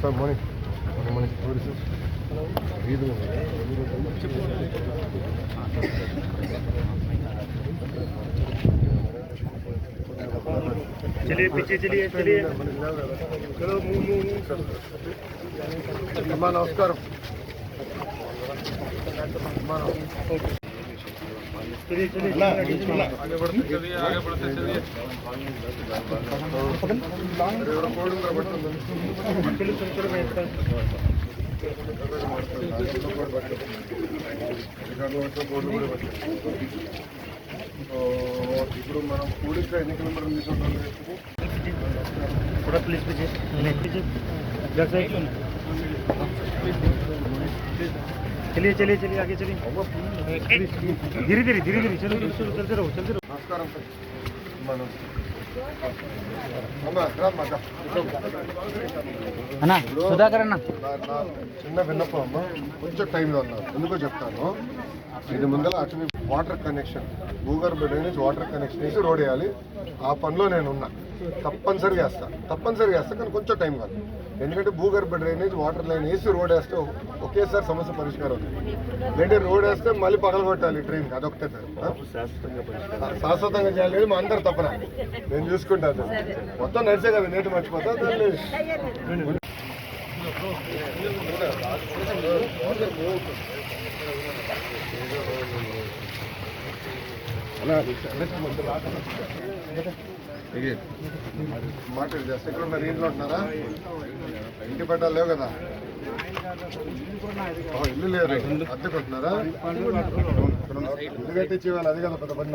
Sir morning morning sir వీధులు चलिए पीछे चलिए चलिए చలో మూవ్ మూవ్ మూవ్ సార్ आगे बढ़ते चलिए आगे बढ़ते चलिए ఎవరో కోడి ఉందా పట్టుకుందా? चलो चलो चलो बैठ कर రికార్డులో పట్టు, బోర్డులో కూడా పట్టు. సో, ఇప్పుడు మనం కూడిక ఎన్ని కిలోమీటర్లు తీసుకుంటాం थोड़ा प्लीज पीछे पीछे इधर साइड चलिए चलिए चलिए आगे चलिए धीरे धीरे धीरे धीरे चलो चलो चलते रहो चलते रहो నమస్కారం సార్ మనం అమ్మా రామ్మా అక్క. అన్నా సుధాకర్ అన్న నా- నా చిన్న విన్నపం అమ్మ కొంచెం టైంలో ఉన్నారు ఎందుకో చెప్తాను ఇది ముందర అటు వాటర్ కనెక్షన్ భూగర్భ డ్రైనేజ్ వాటర్ కనెక్షన్ వేసి రోడ్ వేయాలి ఆ పనిలో నేను ఉన్నా తప్పనిసరిగా వేస్తా తప్పనిసరిగా వేస్తా కానీ కొంచెం టైం కాదు ఎందుకంటే భూగర్భ డ్రైనేజ్ వాటర్ లైన్ వేసి రోడ్ వేస్తే ఒకేసారి సమస్య పరిష్కారం అవుతుంది. లేదంటే రోడ్ వేస్తే మళ్ళీ పగలగొట్టాలి ట్రైన్ అదొకటే సార్? శాశ్వతంగా చేయాలి మా అందరు తప్పన నేను చూసుకుంటాను మొత్తం నడిచే కదా నేటి మర్చిపోతా దాన్ని. మాట్లాడి చేస్తే ఇక్కడ ఉన్నారు ఇంట్లో ఉంటున్నారా? ఇంటి పట్టాలు లేవు కదా? ఇల్లు లేరు. అద్దె కొట్టున్నారా ఇల్లు కట్టించి వాళ్ళు అది కదా పెద్ద పని